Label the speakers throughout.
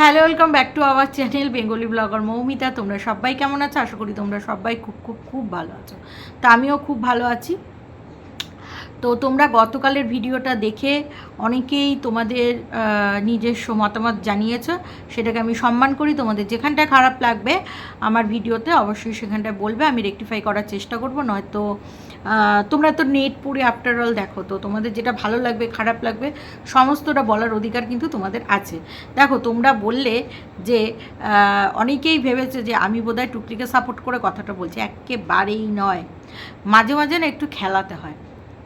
Speaker 1: Hello welcome back to our channel Bengali blogger Moumita. তোমরা সবাই কেমন আছো? আশা করি তোমরা সবাই খুব খুব খুব ভালো আছো। তো আমিও খুব ভালো আছি। তো তোমরা গতকালের ভিডিওটা দেখে অনেকেই তোমাদের নিজস্ব মতামত জানিয়েছো। সেটাকে আমি সম্মান করি। তোমাদের যেখানটায় খারাপ লাগবে আমার ভিডিওতে অবশ্যই সেখানটায় বলবে। আমি রেকটিফাই করার চেষ্টা করব। নয়তো তোমরা তো নেট পড়ে আফটার অল দেখো তো, তোমাদের যেটা ভালো লাগবে, খারাপ লাগবে, সমস্তটা বলার অধিকার কিন্তু তোমাদের আছে। দেখো, তোমরা বললে যে অনেকেই ভেবেছে যে আমি বোধহয় টুকলিকে সাপোর্ট করে কথাটা বলছি একেবারেই নয়। মাঝে মাঝে না একটু খেলাতে হয়।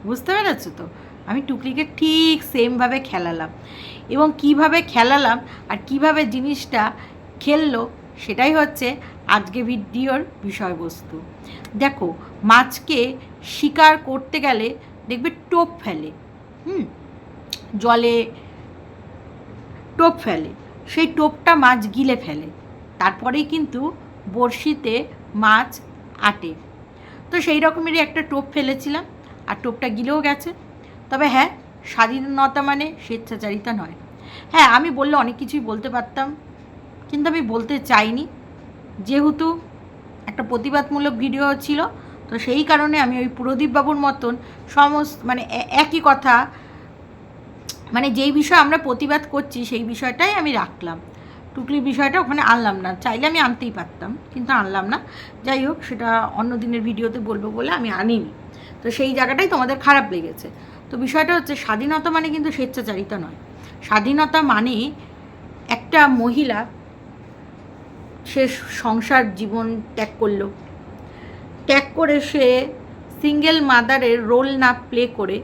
Speaker 1: বুঝতে পেরেছ তো? আমি টুকলিকে ঠিক সেমভাবে খেলালাম। এবং কীভাবে খেলালাম আর কীভাবে জিনিসটা খেললো, সেটাই হচ্ছে আজকে ভিডিওর বিষয়বস্তু। দেখো, মাছকে শিকার করতে গেলে দেখবে টোপ ফেলে, হুম? জলে টোপ ফেলে, সেই টোপটা মাছ গিলে ফেলে। তারপরেই কিন্তু বড়শিতে মাছ আটে। তো সেই রকমেরই একটা টোপ ফেলেছিলাম, আর টোপটা গিলেও গেছে। তবে হ্যাঁ স্বাধীনতা মানে স্বেচ্ছাচারিতা নয়। হ্যাঁ আমি বললে অনেক কিছুই বলতে পারতাম, কিন্তু আমি বলতে চাইনি। যেহেতু একটা প্রতিবাদমূলক ভিডিও ছিল তো সেই কারণে আমি ওই প্রদীপবাবুর মতন সমস্ত মানে একই কথা মানে যেই বিষয় আমরা প্রতিবাদ করছি সেই বিষয়টাই আমি রাখলাম। টুকলির বিষয়টা ওখানে আনলাম না। চাইলে আমি আনতেই পারতাম, কিন্তু আনলাম না। যাই হোক, সেটা অন্য দিনের ভিডিওতে বলব বলে আমি আনিনি। তো সেই জায়গাটাই তোমাদের খারাপ লেগেছে। তো বিষয়টা হচ্ছে, স্বাধীনতা মানে কিন্তু স্বেচ্ছাচারিতা নয়। স্বাধীনতা মানে একটা মহিলা, সে সংসার জীবন ত্যাগ করল ত্যাগ করে সে সিঙ্গেল মাদারের রোল না প্লে করে।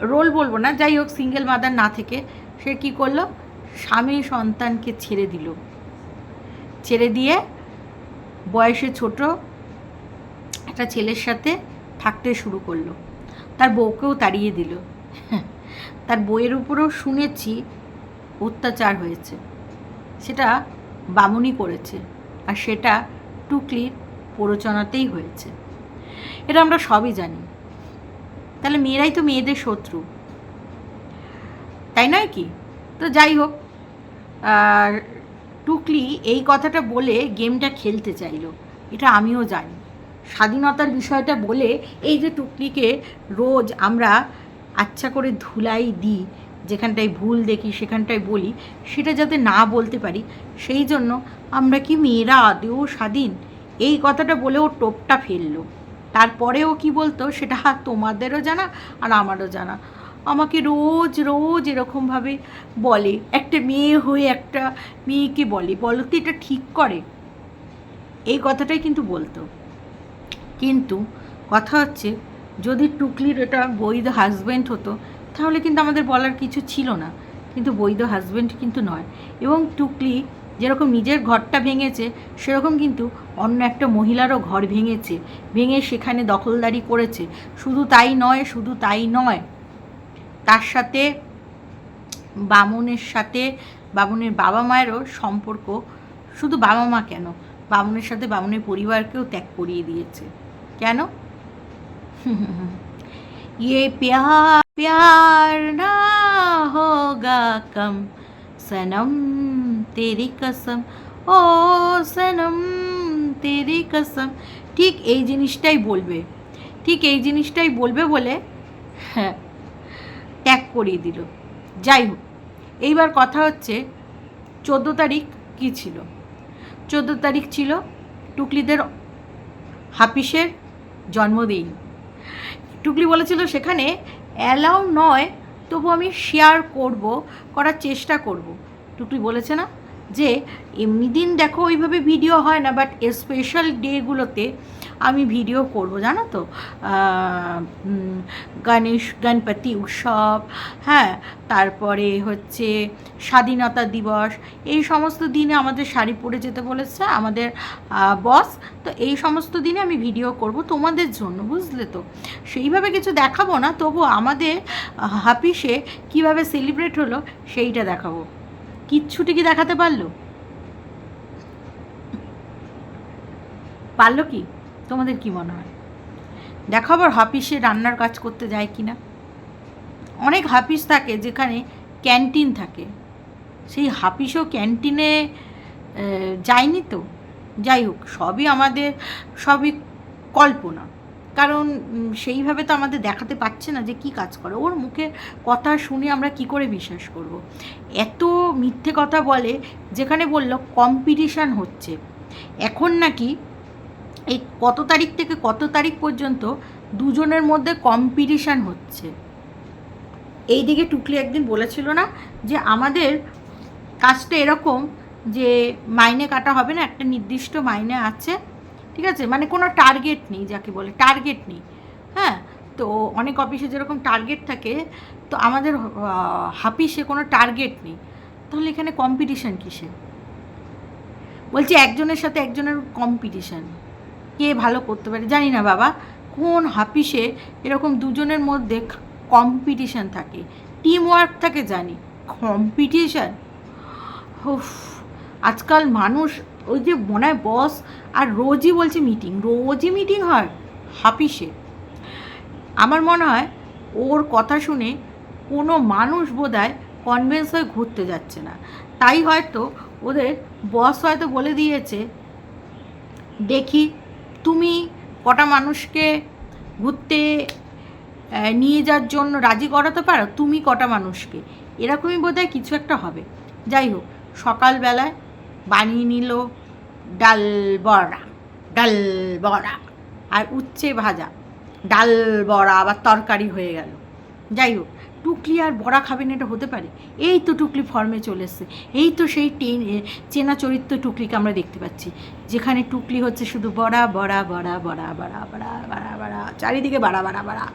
Speaker 1: রোল বলব না, যাই হোক সিঙ্গেল মাদার না থেকে সে কি করল? স্বামী সন্তানকে ছেড়ে দিল। ছেড়ে দিয়ে বয়সে ছোট একটা ছেলের সাথে থাকতে শুরু করল। তার বউকেও তাড়িয়ে দিল। তার বইয়ের উপরেও শুনেছি অত্যাচার হয়েছে। সেটা বামুনি করেছে। আর সেটা টুকলির প্ররোচনাতেই হয়েছে। এটা আমরা সবই জানি। তাহলে মেয়েরাই তো মেয়েদের শত্রু। তাই নয় কি? তো যাই হোক টুকলি এই কথাটা বলে গেমটা খেলতে চাইলো। এটা আমিও জানি। স্বাধীনতার বিষয়টা বলে এই যে টুকলিকে রোজ আমরা আচ্ছা করে ধুলাই দিই, যেখানটায় ভুল দেখি সেখানটায় বলি, সেটা যাতে না বলতে পারি, সেই জন্য আমরা কি মেয়েরা আদেও স্বাধীন? এই কথাটা বলে ও টোপটা ফেলল। তারপরেও কি বলতো, সেটা তোমাদেরও জানা আর আমারও জানা। আমাকে রোজ রোজ এরকমভাবে বলে। একটা মেয়ে হয়ে একটা মেয়েকে বলে। বলো তো এটা ঠিক করে? এই কথাটাই কিন্তু বলতো। কিন্তু কথা হচ্ছে, যদি টুকলির এটা বৈধ হাজব্যান্ড হতো, তাহলে কিন্তু আমাদের বলার কিছু ছিল না। কিন্তু বৈধ হাজব্যান্ড কিন্তু নয়। এবং টুকলি যেরকম নিজের ঘরটা ভেঙেছে সেরকম কিন্তু অন্য একটা মহিলারও ঘর ভেঙেছে ভেঙে সেখানে দখলদারি করেছে শুধু তাই নয় শুধু তাই নয় তার সাথে বামুনের সাথে বামুনের বাবা মায়েরও সম্পর্ক শুধু বাবা মা কেন বামুনের সাথে বামুনের পরিবারকেও ত্যাগ করিয়ে দিয়েছে কেন ये प्यार प्यार ना होगा कम सनम তেরি কসম ও সনম তেরি কসম ঠিক এই জিনিসটাই বলবে। ঠিক এই জিনিসটাই বলবে বলে হ্যাঁ ট্যাগ করিয়ে দিল। যাই হোক, এইবার কথা হচ্ছে চোদ্দ তারিখ কি ছিল? চোদ্দ তারিখ ছিল টুকলিদের হাফিসের জন্মদিন। টুকলি বলেছিল সেখানে, অ্যালাউ নয়, তবু আমি শেয়ার করব, করার চেষ্টা করব। টুকলি বলেছে না? যে এমনি দিন দেখো ওইভাবে ভিডিও হয় না বাট স্পেশাল ডেগুলোতে আমি ভিডিও করব, জানো তো? গণেশ, গণপতি উৎসব হ্যাঁ তারপরে হচ্ছে স্বাধীনতা দিবস, এই সমস্ত দিনে আমাদের শাড়ি পরে যেতে বলেছে আমাদের বস তো এই সমস্ত দিনে আমি ভিডিও করব তোমাদের জন্য, বুঝলে তো? সেইভাবে কিছু দেখাবো না, তবু আমাদের হাফিসে কীভাবে সেলিব্রেট হলো সেইটা দেখাবো। কিচ্ছুটি কি দেখাতে পারল? পারল কি? তোমাদের কি মনে হয়? দেখো আবার হাফিসে রান্নার কাজ করতে যায় কি না অনেক হাফিস থাকে যেখানে ক্যান্টিন থাকে। সেই হাফিসও ক্যান্টিনে যায়নি তো? যাই হোক, সবই আমাদের, সবই কল্পনা। কারণ সেইভাবে তো আমাদের দেখাতে পারছে না যে কি কাজ করে। ওর মুখে কথা শুনে আমরা কি করে বিশ্বাস করব। এত মিথ্যে কথা বলে, যেখানে বলল কম্পিটিশান হচ্ছে। এখন নাকি এই কত তারিখ থেকে কত তারিখ পর্যন্ত দুজনের মধ্যে কম্পিটিশান হচ্ছে। এই দিকে টুকলি একদিন বলেছিল না যে আমাদের কাজটা এরকম যে মাইনে কাটা হবে না, একটা নির্দিষ্ট মাইনে আছে। ঠিক আছে? মানে কোনো টার্গেট নেই যাকে বলে টার্গেট নেই। হ্যাঁ? তো অনেক অফিসে যেরকম টার্গেট থাকে, তো আমাদের হাফিসে কোনো টার্গেট নেই। তাহলে এখানে কম্পিটিশান কিসে বলছি একজনের সাথে একজনের কম্পিটিশান কে ভালো করতে পারে? জানি না বাবা। কোন হাফিসে এরকম দুজনের মধ্যে কম্পিটিশান থাকে? টিম ওয়ার্ক থাকে জানি। কম্পিটিশান আজকাল মানুষ ওই যে মনে হয় বস আর রোজই বলছে মিটিং রোজই মিটিং হয় হাফিসে আমার মনে হয় ওর কথা শুনে কোনো মানুষ বোধ হয় কনভেন্স হয়ে ঘুরতে যাচ্ছে না। তাই হয়তো ওদের বস হয়তো বলে দিয়েছে, দেখি, তুমি কটা মানুষকে ঘুরতে নিয়ে যাওয়ার জন্য রাজি করাতে পারো? তুমি কটা মানুষকে? এরকমই বোধহয় কিছু একটা হবে। যাই হোক, সকালবেলায় বানিয়ে নিল ডাল বড়া ডাল বড়া আর উচ্ছে ভাজা। ডাল বড়া আবার তরকারি হয়ে গেল। যাই হোক, টুকলি আর বড়া খাবেন এটা হতে পারে। এই তো টুকলি ফর্মে চলে এসছে। এই তো সেই টেন চেনা চরিত্র টুকলিকে আমরা দেখতে পাচ্ছি। যেখানে টুকলি হচ্ছে শুধু বড়া বড়া বড়া বড়া বড়া বড়া বড়া বড়া, চারিদিকে বাড়া বাড়া বাড়া।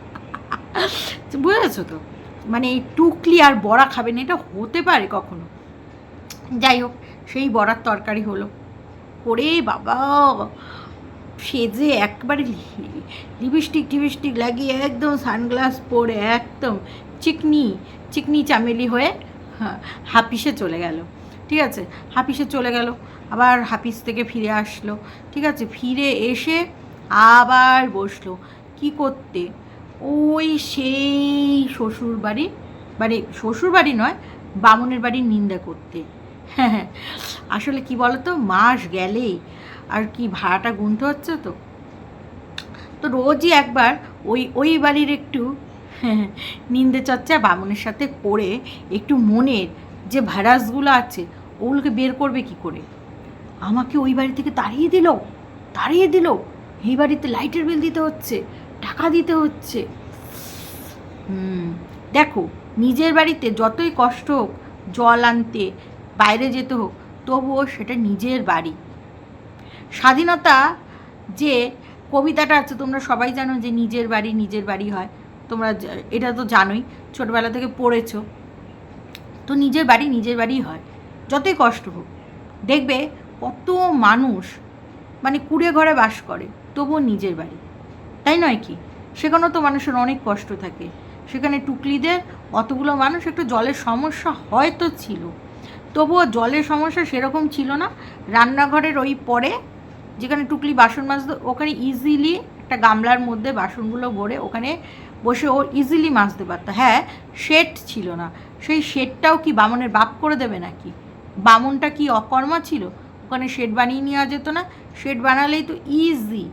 Speaker 1: বুঝেছ তো? মানে এই টুকলি আর বড়া খাবেন এটা হতে পারে কখনো। যাই হোক সেই বড়ার তরকারি হলো। করে বাবা! সেজে একবারে লিপস্টিক টিপস্টিক লাগিয়ে একদম সানগ্লাস পরে একদম চিকনি চিকনি চামেলি হয়ে হ্যাঁ, হাপিসে চলে গেল। ঠিক আছে? হাপিসে চলে গেল। আবার হাপিস থেকে ফিরে আসলো। ঠিক আছে? ফিরে এসে আবার বসল। কি করতে? ওই সেই শ্বশুর বাড়ি মানে শ্বশুর বাড়ি নয় বামুনের বাড়ির নিন্দা করতে। হ্যাঁ আসলে কি বলতো, মাস গেলেই আর কি ভাড়াটা গুনতে হচ্ছে তো। তো রোজই একবার ওই ওই বাড়ির একটু নিন্দে চর্চা বামুনের সাথে করে একটু মনের যে ভাইরাসগুলো আছে, ওগুলোকে বের করবে কি করে? আমাকে ওই বাড়ি থেকে তাড়িয়ে দিল তাড়িয়ে দিল। এই বাড়িতে লাইটের বিল দিতে হচ্ছে, টাকা দিতে হচ্ছে। হুম, দেখো, নিজের বাড়িতে যতই কষ্ট হোক, জল আনতে বাইরে যেতে হোক, তবুও সেটা নিজের বাড়ি। স্বাধীনতা যে কবিতাটা আছে, তোমরা সবাই জানো যে নিজের বাড়ি নিজের বাড়ি হয়। তোমরা এটা তো জানোই, ছোটবেলা থেকে পড়েছো। তো নিজের বাড়ি নিজের বাড়ি হয়, যতই কষ্ট হোক। দেখবে কত মানুষ মানে কুড়ে ঘরে বাস করে, তবুও নিজের বাড়ি। তাই নয় কি? সেখানেও তো মানুষের অনেক কষ্ট থাকে। সেখানে টুকলিদের অতগুলো মানুষ একটু জলের সমস্যা হয়তো ছিল। তবুও জলের সমস্যা সেরকম ছিল না। রান্নাঘরের ওই পরে যেখানে টুকলি বাসন মাজতো, ওখানে ইজিলি একটা গামলার মধ্যে বাসনগুলো ভরে ওখানে বসে ও ইজিলি মাজতে পারতো। হ্যাঁ শেড ছিল না। সেই শেডটাও কি বামনের বাপ করে দেবে নাকি? বামনটা কি অকর্মা ছিল? ওখানে শেড বানিয়ে নেওয়া যেত না। শেড বানালেই তো ইজি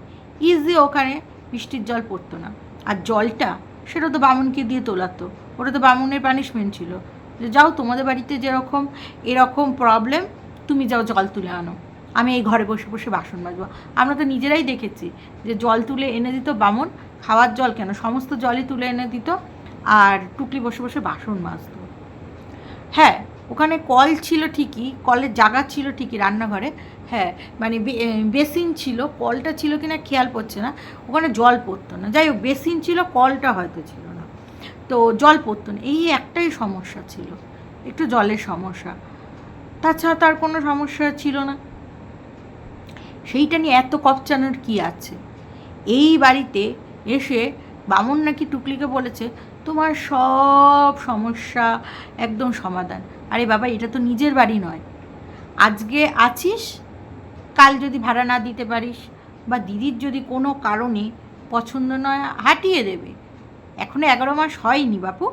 Speaker 1: ইজি ওখানে বৃষ্টির জল পড়তো না। আর জলটা, সেটা তো বামুনকে দিয়ে তোলাতো। ওটা তো বামুনের পানিশমেন্ট ছিল। যে যাও তোমাদের বাড়িতে যেরকম, এরকম প্রবলেম তুমি যাও জল তুলে আনো। আমি এই ঘরে বসে বসে বাসন মাজবো। আমরা তো নিজেরাই দেখেছি যে জল তুলে এনে দিত বামন, খাওয়ার জল কেন? সমস্ত জলই তুলে এনে দিত আর টুকলি বসে বসে বাসন মাজতো। হ্যাঁ ওখানে কল ছিল ঠিকই, কলের জায়গা ছিল ঠিকই রান্নাঘরে। হ্যাঁ মানে বেসিন ছিল, কলটা ছিল কিনা খেয়াল পড়ছে না। ওখানে জল পড়তো না। যাই হোক, বেসিন ছিল, কলটা হয়তো ছিল না। তো জল পড়তো না। এই একটাই সমস্যা ছিল। একটু জলের সমস্যা। তাছাড়া তার কোনো সমস্যা ছিল না। সেইটা নিয়ে এত কপচানোর কি আছে? এই বাড়িতে এসে বামন নাকি টুকলিকে বলেছে, তোমার সব সমস্যা একদম সমাধান। আরে বাবা, এটা তো নিজের বাড়ি নয়। আজকে আছিস? কাল যদি ভাড়া না দিতে পারিস বা দিদির যদি কোনো কারণে পছন্দ নয়, হাঁটিয়ে দেবে। এখনও এগারো মাস হয়নি বাপু।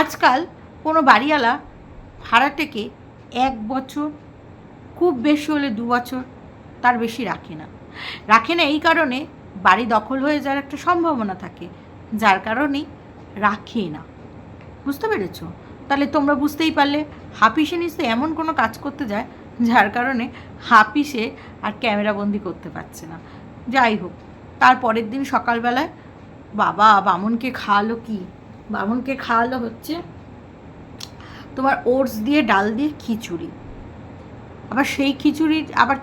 Speaker 1: আজকাল কোনো বাড়িওয়ালা ভাড়াটেকে এক বছর, খুব বেশি হলে দু বছর তার বেশি রাখে না। রাখে না এই কারণে বাড়ি দখল হয়ে যাওয়ার একটা সম্ভাবনা থাকে, যার কারণেই রাখে না। বুঝতে পেরেছ? তাহলে তোমরা বুঝতেই পারলে হাফিসে নিশ্চয়ই এমন কোনো কাজ করতে যায়, যার কারণে হাফিসে আর ক্যামেরাবন্দি করতে পারছে না। যাই হোক, তার পরের দিন সকালবেলায় বাবা, বামনকে খাওয়ালো কি? বামনকে খাওয়ালো হচ্ছে তোমার ওটস দিয়ে ডাল দিয়ে খিচুড়ি। আবার সেই খিচুড়ির আবার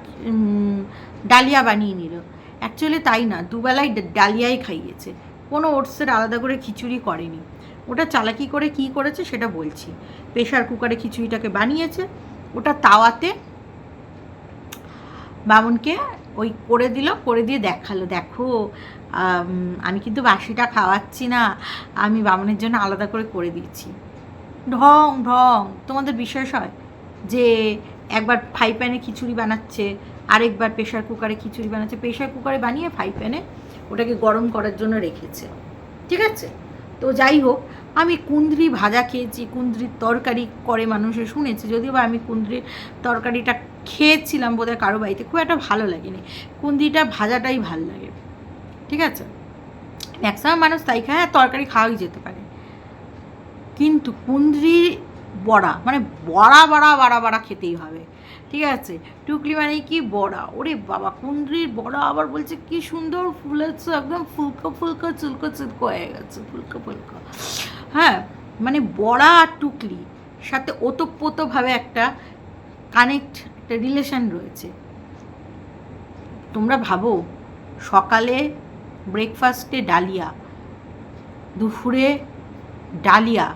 Speaker 1: ডালিয়া বানিয়ে নিল। অ্যাকচুয়ালি তাই না, দুবেলায় ডালিয়াই খাইয়েছে। কোনো ওটসের আলাদা করে খিচুড়ি করেনি। ওটা চালাকি করে কি করেছে সেটা বলছি। প্রেশার কুকারে খিচুড়িটাকে বানিয়েছে। ওটা তাওয়াতে বামুনকে ওই করে দিল, করে দিয়ে দেখাল, দেখো, আমি কিন্তু বাসিটা খাওয়াচ্ছি না, আমি বামুনের জন্য আলাদা করে করে দিয়েছি। ঢং ঢং, তোমাদের বিশ্বাস হয়? যে একবার ফ্রাই প্যানে খিচুড়ি বানাচ্ছে, আরেকবার প্রেশার কুকারে খিচুড়ি বানাচ্ছে প্রেশার কুকারে বানিয়ে ফ্রাই প্যানে ওটাকে গরম করার জন্য রেখেছে। ঠিক আছে? তো যাই হোক, আমি কুন্দ্রি ভাজা খেয়েছি কুন্দ্রির তরকারি করে মানুষে শুনেছে, যদিও বা আমি কুন্দ্রির তরকারিটা খেয়েছিলাম বোধহয় কারও বাড়িতে, খুব একটা ভালো লাগেনি। কুন্দ্রিটা ভাজাটাই ভালো লাগে। ঠিক আছে? ম্যাক্সিমাম মানুষ তাই খায়, আর তরকারি খাওয়াই যেতে পারে। কিন্তু কুন্দ্রি বড়া মানে বড়া বড়া বড়া বড়া খেতেই হবে। ঠিক আছে? টুকলি মানে কি বড়া? ওরে বাবা কুন্দ্রির বড়া আবার বলছে কি সুন্দর ফুলেছে, একদম ফুলকো ফুলকো, চুলকো চুলকো হয়ে গেছে, ফুলকো ফুলকো। হ্যাঁ মানে বড়া আর টুকলি, সাথে ওতপ্রোতভাবে একটা কানেক্ট একটা রিলেশন রয়েছে। তোমরা ভাবো, সকালে ব্রেকফাস্টে ডালিয়া, দুপুরে ডালিয়া,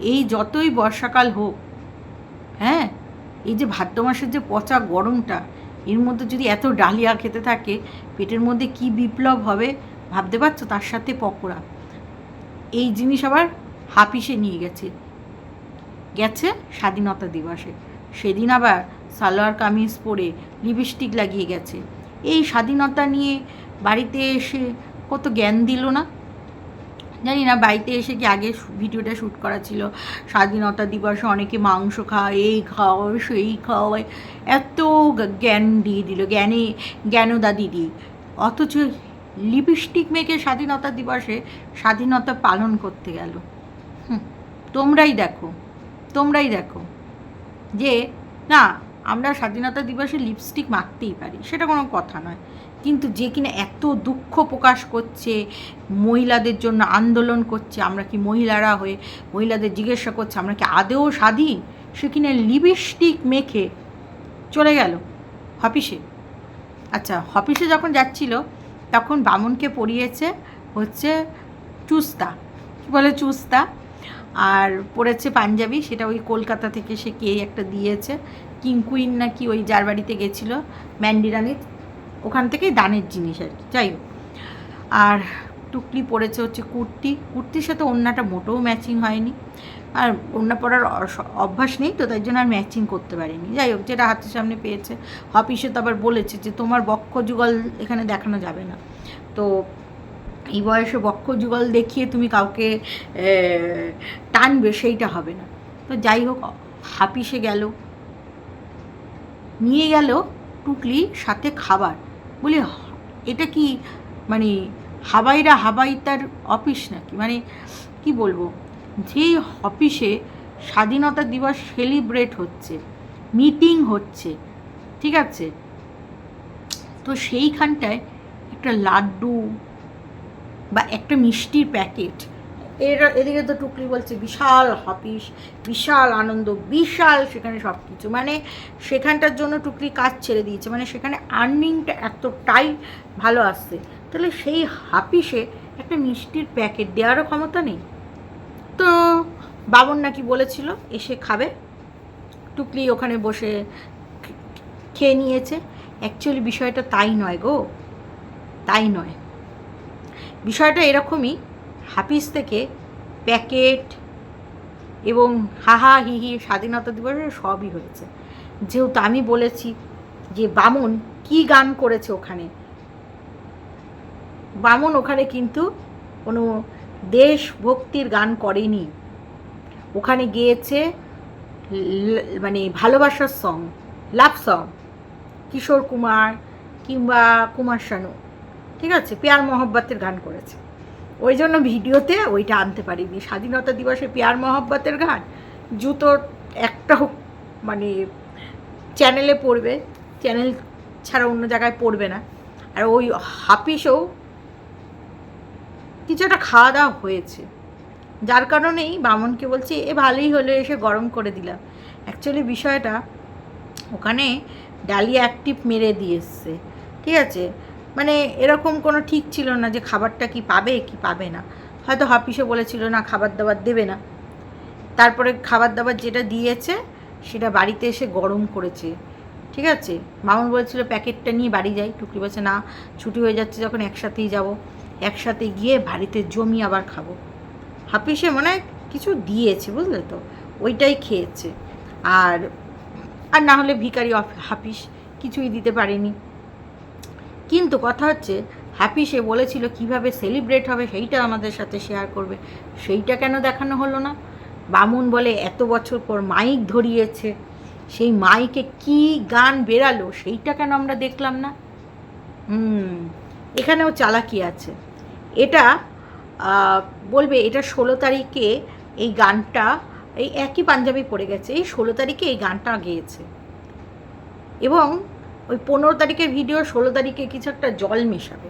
Speaker 1: এই যতই বর্ষাকাল হোক হ্যাঁ? এই যে ভাদ্র মাসের যে পচা গরমটা, এর মধ্যে যদি এত ডালিয়া খেতে থাকে, পেটের মধ্যে কি বিপ্লব হবে ভাবতে পারছ? তার সাথে পকোড়া। এই জিনিস আবার হাপিসে নিয়ে গেছে। গেছে স্বাধীনতা দিবসে। সেদিন আবার সালোয়ার কামিজ পরে লিপস্টিক লাগিয়ে গেছে। এই স্বাধীনতা নিয়ে বাড়িতে এসে কত জ্ঞান দিল না? জানি না, বাড়িতে এসে কি আগে ভিডিওটা শ্যুট করা ছিল? স্বাধীনতা দিবসে অনেকে মাংস খায়, এই খাওয়ায় সেই খাওয়ায় এত জ্ঞান দিয়ে দিল, জ্ঞানে জ্ঞানদা দিদি অথচ লিপস্টিক মেখে স্বাধীনতা দিবসে স্বাধীনতা পালন করতে গেল। তোমরাই দেখো তোমরাই দেখো যে, না আমরা স্বাধীনতা দিবসে লিপস্টিক মাখতেই পারি, সেটা কোনো কথা নয়। কিন্তু যে কিনা এত দুঃখ প্রকাশ করছে, মহিলাদের জন্য আন্দোলন করছে, আমরা কি মহিলারা হয়ে মহিলাদের জিজ্ঞাসা করছে, আমরা কি আদেও স্বাধীন সে কিনা লিপস্টিক মেখে চলে গেল অফিসে আচ্ছা অফিসে যখন যাচ্ছিল, তখন বামুনকে পড়িয়েছে হচ্ছে চুস্তা। কী বলে চুস্তা? আর পড়েছে পাঞ্জাবি, সেটা ওই কলকাতা থেকে সে কে একটা দিয়েছে। কিং, কুইন নাকি ওই যার বাড়িতে গেছিল ম্যান্ডিরানির ওখান থেকেই দানের জিনিস আর কি, যাই হোক। আর টুকলি পরেছে হচ্ছে কুর্তি। কুর্তির সাথে ওড়নাটা মোটেও ম্যাচিং হয়নি। আর ওড়না পরার অভ্যাস নেই তো, তাই জন্য আর ম্যাচিং করতে পারিনি। যাই হোক, যেটা হাতের সামনে পেয়েছে। অফিসে তো আবার বলেছে যে তোমার বক্ষ যুগল এখানে দেখানো যাবে না। তো এই বয়সে বক্ষ যুগল দেখিয়ে তুমি কাউকে টানবে সেইটা হবে না। তো যাই হোক, হাপিসে গেল। নিয়ে গেল টুকলি সাথে খাবার। বলি এটা কি মানে হাবাইরা হাবাই তার অফিস নাকি? মানে কি বলব, যেই অফিসে স্বাধীনতা দিবস সেলিব্রেট হচ্ছে, মিটিং হচ্ছে, ঠিক আছে? তো সেইখানটায় একটা লাড্ডু বা একটা মিষ্টির প্যাকেট। এর এদিকে তো টুকলি বলছে বিশাল অফিস বিশাল আনন্দ, বিশাল সেখানে সব কিছু মানে সেখানটার জন্য টুকলি কাজ ছেড়ে দিয়েছে। মানে সেখানে আর্নিংটা এতটাই ভালো আসছে। তাহলে সেই হাপিসে একটা মিষ্টির প্যাকেট দেওয়ারও ক্ষমতা নেই। তো বাবন নাকি বলেছিল, এসে খাবে। টুকলি ওখানে বসে খেয়ে নিয়েছে। অ্যাকচুয়ালি বিষয়টা তাই নয় গো। তাই নয়। বিষয়টা এরকমই, হাফিজ থেকে প্যাকেট এবং হাহা হিহি স্বাধীনতা দিবসে সবই হয়েছে। যেহেতু আমি বলেছি যে বামন কি গান করেছে ওখানে, বামন ওখানে কিন্তু কোনো দেশভক্তির গান করেনি। ওখানে গিয়েছে মানে ভালোবাসার song love song Kishore Kumar কিংবা কুমার শানু। ঠিক আছে? পেয়ার মহব্বতের গান করেছে। ওই জন্য ভিডিওতে ওইটা আনতে পারিনি। স্বাধীনতা দিবসে পেয়ার মহব্বতের গান জুতো একটাও মানে চ্যানেলে পড়বে, চ্যানেল ছাড়া অন্য জায়গায় পড়বে না। আর ওই হাফিসেও কিছু একটা খাওয়া দাওয়া হয়েছে। যার কারণেই বামনকে বলছি, এ ভালোই হলো, এসে গরম করে দিলাম। অ্যাকচুয়ালি বিষয়টা, ওখানে ডালিয়া অ্যাক্টিভ মেরে দিয়ে এসছে ঠিক আছে? মানে এরকম কোনো ঠিক ছিল না যে খাবারটা কি পাবে কি পাবে না। হয়তো হাফিসে বলেছিল, না, খাবার দাবার দেবে না। তারপরে খাবার দাবার যেটা দিয়েছে, সেটা বাড়িতে এসে গরম করেছে। ঠিক আছে? মামুন বলেছিল, প্যাকেটটা নিয়ে বাড়ি যাই। টুকরি বলছে, না, ছুটি হয়ে যাচ্ছে, যখন একসাথেই যাব। একসাথে গিয়ে বাড়িতে জমি আবার খাব। হাফিসে মনে কিছু দিয়েছে, বুঝলে তো? ওইটাই খেয়েছে। আর আর না হলে ভিকারি হাফিস কিছুই দিতে পারেনি। কিন্তু কথা হচ্ছে হ্যাপি সে বলেছিল কীভাবে সেলিব্রেট হবে সেইটা আমাদের সাথে শেয়ার করবে। সেইটা কেন দেখানো হলো না? বামুন বলে, এত বছর পর মাইক ধরিয়েছে। সেই মাইকে কি গান বেরালো সেইটা কেন আমরা দেখলাম না? হুম, এখানেও চালাকি আছে। এটা বলবে এটা ষোলো তারিখে এই গানটা, এই একই পাঞ্জাবি পড়ে গেছে, এই ষোলো তারিখে এই গানটা গেয়েছে। এবং ওই পনেরো তারিখের ভিডিও ষোলো তারিখে কিছু একটা জল মেশাবে।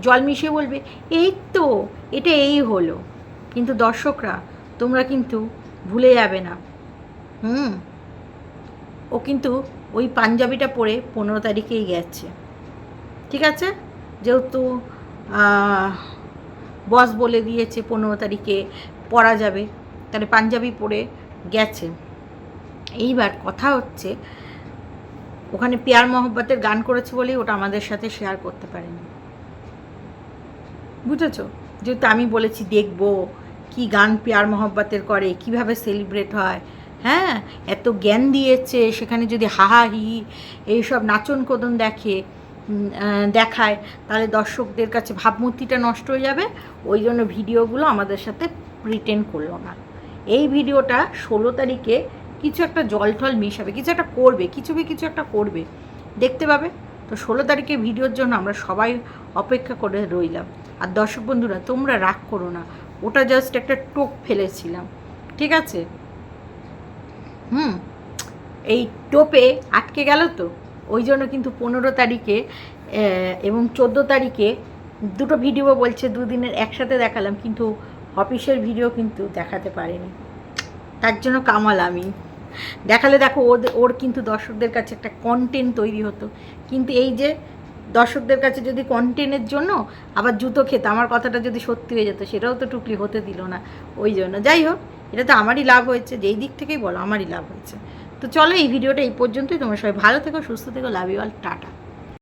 Speaker 1: জল মিশিয়ে বলবে, এই তো, এটা এই হলো। কিন্তু দর্শকরা, তোমরা কিন্তু ভুলে যাবে না। হুম। ও কিন্তু ওই পাঞ্জাবিটা পরে পনেরো তারিখেই গেছে। ঠিক আছে? যেহেতু বস বলে দিয়েছে পনেরো তারিখে পরা যাবে, তাহলে পাঞ্জাবি পরে গেছে। এইবার কথা হচ্ছে ওখানে পেয়ার মহব্বতের গান করেছে বলেই ওটা আমাদের সাথে শেয়ার করতে পারেনি। বুঝেছ? যেহেতু আমি বলেছি দেখব কি গান পেয়ার মহব্বতের করে, কীভাবে সেলিব্রেট হয়। হ্যাঁ এত জ্ঞান দিয়েছে, সেখানে যদি হাহা হি হি এইসব নাচন কোদন দেখে দেখায়, তাহলে দর্শকদের কাছে ভাবমূর্তিটা নষ্ট হয়ে যাবে। ওই জন্য ভিডিওগুলো আমাদের সাথে রিটেন করল না। এই ভিডিওটা ষোলো তারিখে কিছু একটা জল টল মিশাবে, কিছু একটা করবে, কিছু কিছু একটা করবে। দেখতে পাবে? তো ষোলো তারিখে ভিডিওর জন্য আমরা সবাই অপেক্ষা করে রইলাম। আর দর্শক বন্ধুরা, তোমরা রাগ করো না, ওটা জাস্ট একটা টোপ ফেলেছিলাম, ঠিক আছে? হুম, এই টোপে আটকে গেল তো? ওই জন্য কিন্তু পনেরো তারিখে এবং চোদ্দ তারিখে দুটো ভিডিও বলছে, দুদিনের একসাথে দেখালাম, কিন্তু অফিসের ভিডিও কিন্তু দেখাতে পারেনি। তার জন্য কামাল আমি। দেখালে দেখো ওদের ওর কিন্তু দর্শকদের কাছে একটা কন্টেন্ট তৈরি হতো। কিন্তু এই যে দর্শকদের কাছে যদি কন্টেন্টের জন্য আবার জুতো খেতে, আমার কথাটা যদি সত্যি হয়ে যেত, সেটাও তো টুকলি হতে দিল না। ওই জন্য যাই হোক, এটা তো আমারই লাভ হয়েছে, যেই দিক থেকেই বলো, আমারই লাভ হয়েছে। তো চলো এই ভিডিওটা এই পর্যন্তই, তোমার সবাই ভালো থেকো, সুস্থ থেকো লাভ ইউ অল টাটা।